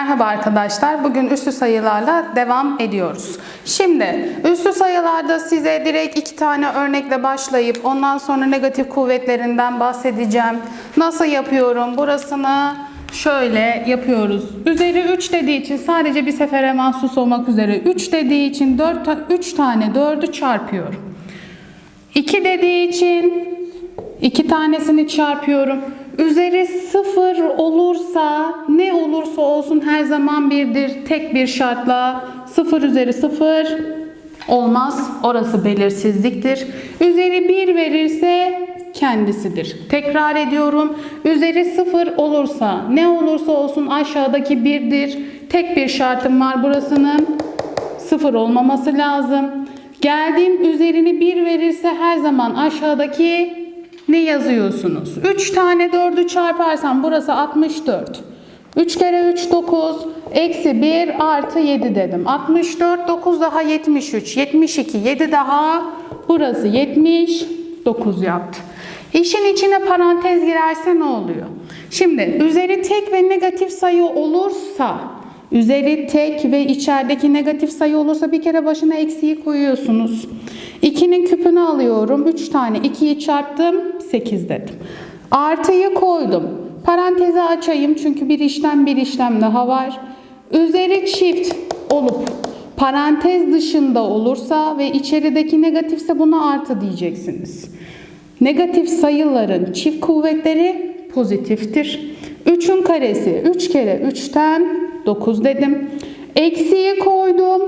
Merhaba arkadaşlar. Bugün üslü sayılarla devam ediyoruz. Şimdi üslü sayılarda size direkt iki tane örnekle başlayıp ondan sonra negatif kuvvetlerinden bahsedeceğim. Nasıl yapıyorum? Burasını şöyle yapıyoruz. Üzeri 3 dediği için sadece bir sefere mahsus olmak üzere 3 dediği için 4 3 tane 4'ü çarpıyorum. 2 dediği için iki tanesini çarpıyorum. Üzeri sıfır olursa ne olursa olsun her zaman birdir. Tek bir şartla sıfır üzeri sıfır olmaz. Orası belirsizliktir. Üzeri bir verirse kendisidir. Tekrar ediyorum. Üzeri sıfır olursa ne olursa olsun aşağıdaki birdir. Tek bir şartım var burasının. Sıfır olmaması lazım. Geldiğim üzerini 1 verirse her zaman aşağıdaki ne yazıyorsunuz? 3 tane 4'ü çarparsam burası 64. 3 kere 3 9 eksi 1 artı 7 dedim. 64 9 daha 73 72 7 daha burası 79 yaptı. İşin içine parantez girerse ne oluyor? Şimdi üzeri tek ve negatif sayı olursa Üzeri tek ve içerideki negatif sayı olursa bir kere başına eksiği koyuyorsunuz. 2'nin küpünü alıyorum. 3 tane 2'yi çarptım 8 dedim. Artıyı koydum. Parantezi açayım çünkü bir işlem bir işlem daha var. Üzeri çift olup parantez dışında olursa ve içerideki negatifse buna artı diyeceksiniz. Negatif sayıların çift kuvvetleri pozitiftir. 3'ün karesi 3 kere 3'ten 9 dedim. Eksiği koydum.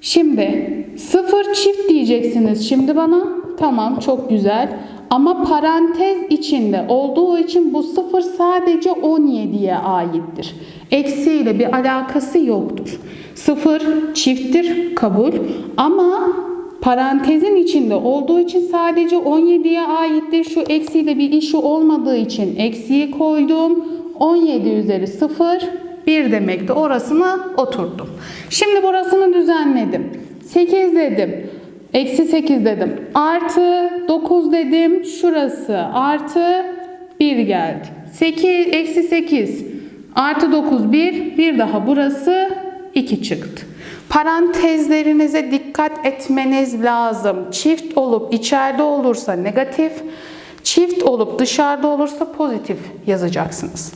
Şimdi 0 çift diyeceksiniz şimdi bana. Tamam çok güzel. Ama parantez içinde olduğu için bu 0 sadece 17'ye aittir. Eksiğiyle bir alakası yoktur. 0 çifttir kabul ama parantezin içinde olduğu için sadece 17'ye aittir. Şu eksiyle bir işi olmadığı için eksiği koydum. 17 üzeri 0 1 demekti. Orasını oturttum. Şimdi burasını düzenledim. 8 dedim. Eksi 8 dedim. Artı 9 dedim. Şurası artı 1 geldi. 8, eksi 8 artı 9 1. Bir daha burası 2 çıktı. Parantezlerinize dikkat etmeniz lazım. Çift olup içeride olursa negatif, çift olup dışarıda olursa pozitif yazacaksınız.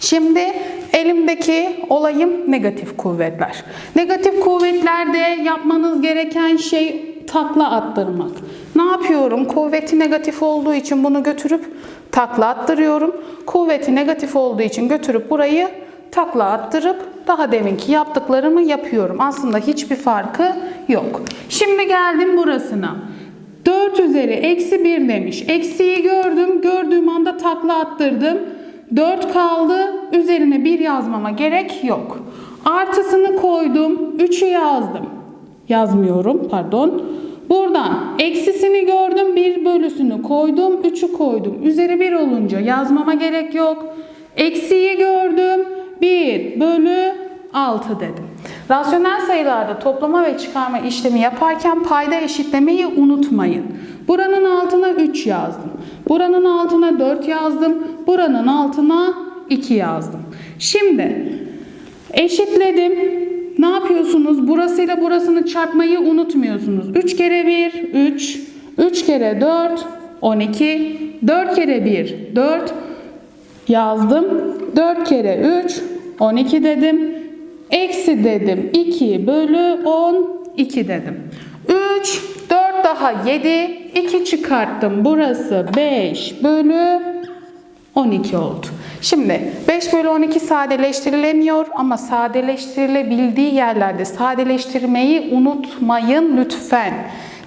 Şimdi elimdeki olayım negatif kuvvetler. Negatif kuvvetlerde yapmanız gereken şey takla attırmak. Ne yapıyorum? Kuvveti negatif olduğu için bunu götürüp takla attırıyorum. Kuvveti negatif olduğu için götürüp burayı takla attırıp daha deminki yaptıklarımı yapıyorum. Aslında hiçbir farkı yok. Şimdi geldim burasına. 4 üzeri eksi 1 demiş. Eksiği gördüm. Gördüğüm anda takla attırdım. 4 kaldı. Üzerine 1 yazmama gerek yok. Artısını koydum. 3'ü yazdım. Yazmıyorum pardon. Buradan eksisini gördüm. 1 bölüsünü koydum. 3'ü koydum. Üzeri 1 olunca yazmama gerek yok. Eksiği gördüm. 1 bölü 6 dedim. Rasyonel sayılarda toplama ve çıkarma işlemi yaparken payda eşitlemeyi unutmayın. Buranın altına 3 yazdım. Buranın altına 4 yazdım. Buranın altına 2 yazdım. Şimdi eşitledim. Ne yapıyorsunuz? Burasıyla burasını çarpmayı unutmuyorsunuz. 3 kere 1 3. 3 kere 4 12. 4 kere 1 4 yazdım. 4 kere 3 12 dedim. Eksi dedim 2 bölü 12 dedim. 3 4 daha 7 2 çıkarttım. Burası 5 bölü 12 oldu. Şimdi 5 bölü 12 sadeleştirilemiyor ama sadeleştirilebildiği yerlerde sadeleştirmeyi unutmayın lütfen.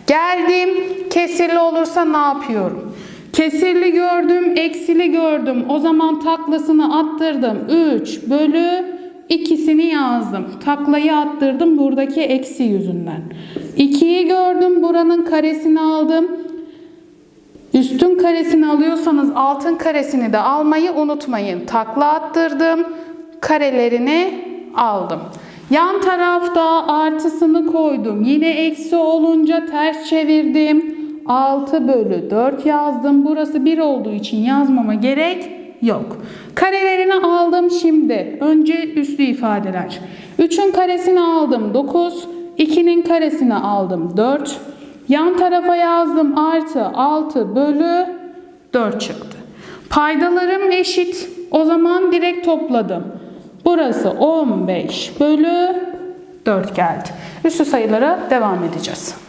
Geldim kesirli olursa ne yapıyorum? Kesirli gördüm, eksili gördüm. O zaman taklasını attırdım. 3 bölü ikisini yazdım. Taklayı attırdım buradaki eksi yüzünden. 2'yi gördüm, buranın karesini aldım. Üstün karesini alıyorsanız altın karesini de almayı unutmayın. Takla attırdım. Karelerini aldım. Yan tarafta artısını koydum. Yine eksi olunca ters çevirdim. 6 bölü 4 yazdım. Burası 1 olduğu için yazmama gerek yok. Karelerini aldım. şimdi. Önce üslü ifadeler. 3'ün karesini aldım 9. 2'nin karesini aldım 4. Yan tarafa yazdım artı 6 bölü 4 çıktı. Paydalarım eşit. O zaman direkt topladım. Burası 15 bölü 4 geldi. Üslü sayılara devam edeceğiz.